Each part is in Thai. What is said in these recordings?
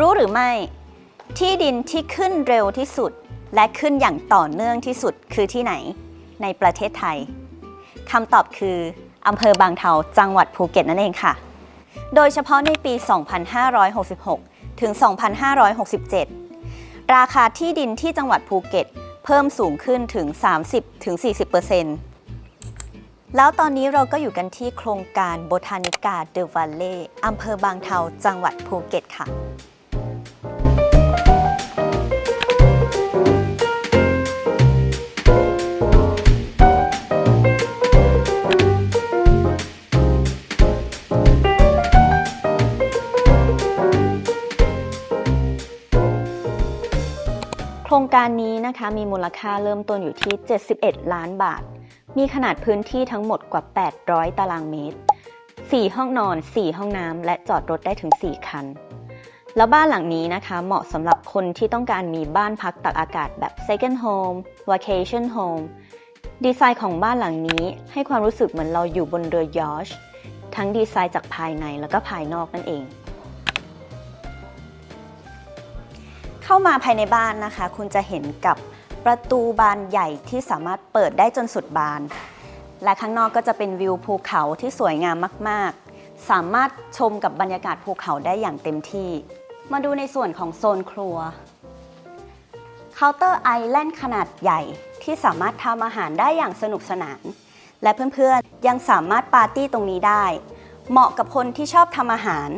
รู้หรือไม่ ที่ดินที่ขึ้นเร็วที่สุด และขึ้นอย่างต่อเนื่องที่สุดคือที่ไหน ในประเทศไทยคำตอบคืออำเภอบางเทาจังหวัดภูเก็ตนั่นเองค่ะ โดยเฉพาะในปี 2566 ถึง 2567 ราคาที่ดินที่จังหวัดภูเก็ต เพิ่มสูงขึ้นถึง 30-40%แล้วตอนนี้เราก็อยู่กันที่โครงการโบทานิกาเดอะวัลเล่อำเภอบางเทาจังหวัดภูเก็ตค่ะ โครงการนี้นะคะมีมูลค่าเริ่มต้นอยู่ที่ 71 ล้านบาท มีขนาดพื้นที่ทั้งหมดกว่า 800 ตารางเมตร 4 ห้องนอน 4 ห้องน้ำ และจอดรถได้ถึง 4 คัน แล้วบ้านหลังนี้นะคะเหมาะสำหรับคนที่ต้องการมีบ้านพักตักอากาศแบบ second home vacation home ดีไซน์ของบ้านหลังนี้ให้ความรู้สึกเหมือนเราอยู่บนเรือยอชท์ทั้งดีไซน์จากภายในแล้วก็ภายนอกนั่นเอง เข้ามาภายในบ้านนะคะ คุณจะเห็นกับประตูบานใหญ่ที่สามารถเปิดได้จนสุดบาน และข้างนอกก็จะเป็นวิวภูเขาที่สวยงามมาก ๆ สามารถชมกับบรรยากาศภูเขาได้อย่างเต็มที่ มาดูในส่วนของโซนครัวเคาน์เตอร์ไอแลนด์ขนาดใหญ่ที่สามารถทำอาหารได้อย่างสนุกสนาน และเพื่อนๆยังสามารถปาร์ตี้ตรงนี้ได้ เหมาะกับคนที่ชอบทำอาหาร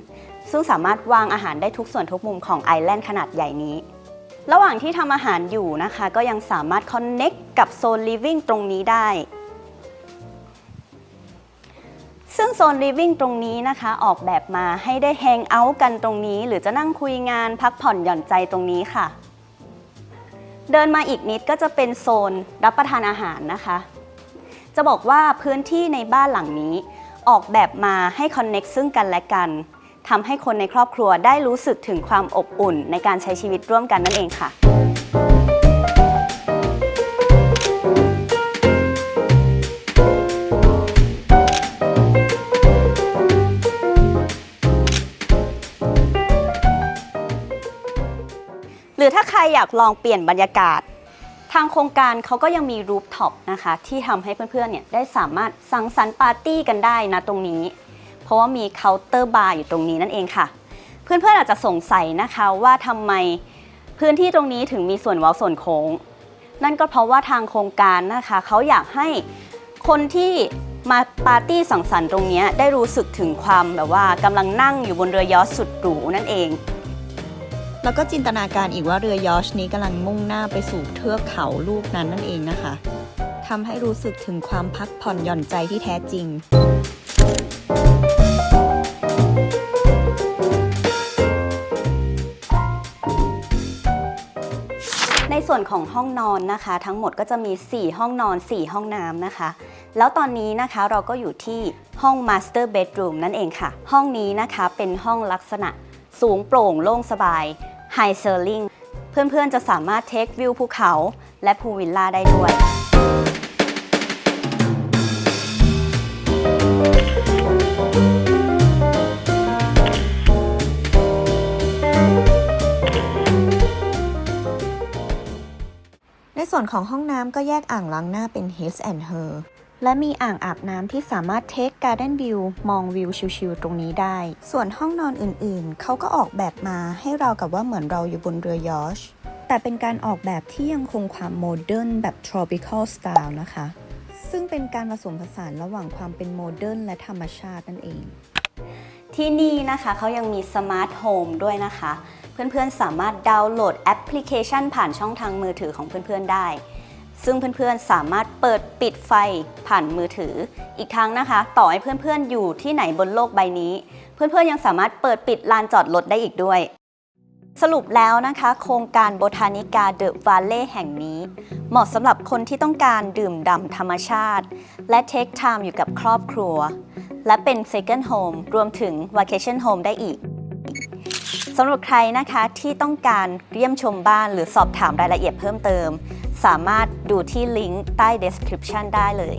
ซึ่งสามารถวางอาหารได้ทุกส่วนทุกมุมของไอแลนด์ขนาดใหญ่นี้ ระหว่างที่ทำอาหารอยู่นะคะ ก็ยังสามารถคอนเน็กกับโซน living ตรงนี้ได้ ซึ่งโซน living ตรงนี้นะคะ ออกแบบมาให้ได้แฮงเอาท์กันตรงนี้ หรือจะนั่งคุยงานพักผ่อนหย่อนใจตรงนี้ค่ะ เดินมาอีกนิดก็จะเป็นโซนรับประทานอาหารนะคะ จะบอกว่าพื้นที่ในบ้านหลังนี้ ออกแบบมาให้คอนเน็กซึ่งกันและกัน ทำให้คนในครอบครัวได้รู้สึกถึงความอบอุ่นในการใช้ชีวิตร่วมกันนั่นเองค่ะหรือถ้าใครอยากลองเปลี่ยนบรรยากาศ ทางโครงการเขาก็ยังมีรูฟท็อปนะคะ ที่ทำให้เพื่อนๆเนี่ยได้สามารถสังสรรค์ปาร์ตี้กันได้นะตรงนี้ เพราะว่ามีเคาน์เตอร์บาร์อยู่ตรงนี้นั่นเองค่ะ เพื่อนๆอาจจะสงสัยนะคะว่าทำไมพื้นที่ตรงนี้ถึงมีส่วนเว้าส่วนโค้ง นั่นก็เพราะว่าทางโครงการนะคะเขาอยากให้คนที่มาปาร์ตี้สังสรรค์ตรงนี้ได้รู้สึกถึงความแบบว่ากำลังนั่งอยู่บนเรือยอชสุดหรูนั่นเอง แล้วก็จินตนาการอีกว่าเรือยอชนี้กำลังมุ่งหน้าไปสู่เทือกเขาลูกนั้นนั่นเองนะคะทำให้รู้สึกถึงความพักผ่อนหย่อนใจที่แท้จริง ส่วนของห้องนอนนะคะ ทั้งหมดก็จะมี 4 ห้องนอน 4 ห้องน้ำนะคะ แล้วตอนนี้นะคะเราก็อยู่ที่ห้อง Master Bedroom นั่นเองค่ะ ห้องนี้นะคะเป็นห้องลักษณะสูงโปร่งโล่งสบาย High Ceiling เพื่อนๆจะสามารถเทควิวภูเขา และพูลวิลล่าได้ด้วย วนของห้องน้ำก็แยกอ่างล้างหน้าเป็น His and Her และมีอ่างอาบน้ำที่สามารถเทคการ์เด้นวิวมองวิวชิลๆตรงนี้ได้ ส่วนห้องนอนอื่นๆ เขาก็ออกแบบมาให้เรากับว่าเหมือนเราอยู่บนเรือยอชแต่เป็นการออกแบบที่ยังคงความโมเดิร์นแบบ tropical style นะคะ ซึ่งเป็นการผสมผสานระหว่างความเป็นโมเดิร์นและธรรมชาตินั่นเอง ที่นี่นะคะเขายังมีสมาร์ทโฮมด้วยนะคะ เพื่อนๆสามารถดาวน์โหลดแอปพลิเคชัน ผ่านช่องทางมือถือของเพื่อนๆได้ ซึ่งเพื่อนๆสามารถเปิดปิดไฟผ่านมือถือ อีกทั้งนะคะ ต่อให้เพื่อนๆอยู่ที่ไหนบนโลกใบนี้ เพื่อนๆยังสามารถเปิดปิดลานจอดรถได้อีกด้วยสรุปแล้วนะคะ โครงการโบทานิกาเดอะวาเล่แห่งนี้ เหมาะสำหรับคนที่ต้องการดื่มด่ำธรรมชาติ และเทคไทม์อยู่กับครอบครัว และเป็น second home รวมถึง vacation home ได้อีกสำหรับใครนะคะที่ต้องการเยี่ยมชมบ้านหรือสอบถามรายละเอียดเพิ่มเติม สามารถดูที่ลิงก์ใต้ description ได้เลย